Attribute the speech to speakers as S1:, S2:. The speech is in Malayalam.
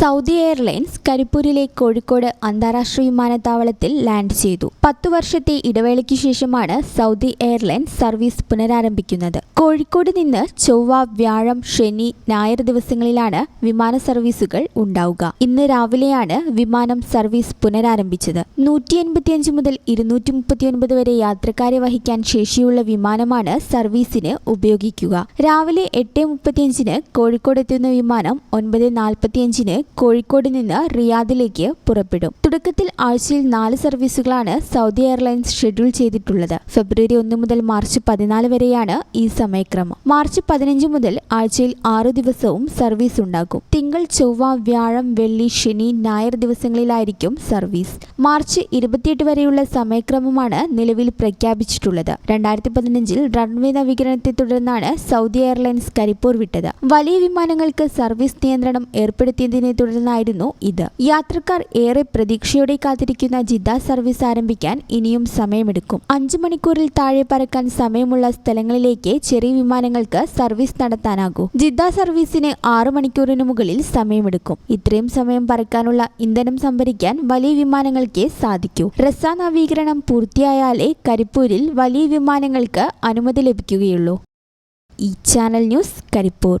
S1: സൗദി എയർലൈൻസ് കരിപ്പൂരിലെ കോഴിക്കോട് അന്താരാഷ്ട്ര വിമാനത്താവളത്തിൽ ലാൻഡ് ചെയ്തു. പത്തു വർഷത്തെ ഇടവേളയ്ക്ക് ശേഷമാണ് സൗദി എയർലൈൻസ് സർവീസ് പുനരാരംഭിക്കുന്നത്. കോഴിക്കോട് നിന്ന് ചൊവ്വ വ്യാഴം ശനി ഞായർ ദിവസങ്ങളിലാണ് വിമാന സർവീസുകൾ ഉണ്ടാവുക. ഇന്ന് രാവിലെയാണ് വിമാനം സർവീസ് പുനരാരംഭിച്ചത്. നൂറ്റി എൺപത്തിയഞ്ച് മുതൽ ഇരുന്നൂറ്റി മുപ്പത്തിയൊൻപത് വരെ യാത്രക്കാരെ വഹിക്കാൻ ശേഷിയുള്ള വിമാനമാണ് സർവീസിന് ഉപയോഗിക്കുക. രാവിലെ എട്ട് മുപ്പത്തിയഞ്ചിന് കോഴിക്കോട് എത്തുന്ന വിമാനം ഒൻപത് നാൽപ്പത്തിയഞ്ചിന് കോഴിക്കോട് നിന്ന് റിയാദിലേക്ക് പുറപ്പെടും. തുടക്കത്തിൽ ആഴ്ചയിൽ നാല് സർവീസുകളാണ് സൗദി എയർലൈൻസ് ഷെഡ്യൂൾ ചെയ്തിട്ടുള്ളത്. ഫെബ്രുവരി ഒന്ന് മുതൽ മാർച്ച് പതിനാല് വരെയാണ് ഈ സമയക്രമം. മാർച്ച് പതിനഞ്ച് മുതൽ ആഴ്ചയിൽ ആറു ദിവസവും സർവീസ് ഉണ്ടാകും. തിങ്കൾ ചൊവ്വ വ്യാഴം വെള്ളി ശനി ഞായർ ദിവസങ്ങളിലായിരിക്കും സർവീസ്. മാർച്ച് ഇരുപത്തിയെട്ട് വരെയുള്ള സമയക്രമമാണ് നിലവിൽ പ്രഖ്യാപിച്ചിട്ടുള്ളത്. രണ്ടായിരത്തി പതിനഞ്ചിൽ റൺവേ നവീകരണത്തെ തുടർന്നാണ് സൗദി എയർലൈൻസ് കരിപ്പൂർ വിട്ടത്. വലിയ വിമാനങ്ങൾക്ക് സർവീസ് നിയന്ത്രണം ഏർപ്പെടുത്തിയതിനെ തുടർന്നായിരുന്നു ഇത്. യാത്രക്കാർ ഏറെ പ്രതീക്ഷയോടെ കാത്തിരിക്കുന്ന ജിദ്ദ സർവീസ് ആരംഭിക്കാൻ ഇനിയും സമയമെടുക്കും. അഞ്ചു മണിക്കൂറിൽ താഴെ പറക്കാൻ സമയമുള്ള സ്ഥലങ്ങളിലേക്ക് ചെറിയ വിമാനങ്ങൾക്ക് സർവീസ് നടത്താനാകൂ. ജിദ്ദ സർവീസിന് ആറു മണിക്കൂറിന് മുകളിൽ സമയമെടുക്കും. ഇത്രയും സമയം പറക്കാനുള്ള ഇന്ധനം സംഭരിക്കാൻ വലിയ വിമാനങ്ങൾക്ക് സാധിക്കൂ. റസ നവീകരണം പൂർത്തിയായാലേ കരിപ്പൂരിൽ വലിയ വിമാനങ്ങൾക്ക് അനുമതി ലഭിക്കുകയുള്ളൂ. ഈ ചാനൽ ന്യൂസ് കരിപ്പൂർ.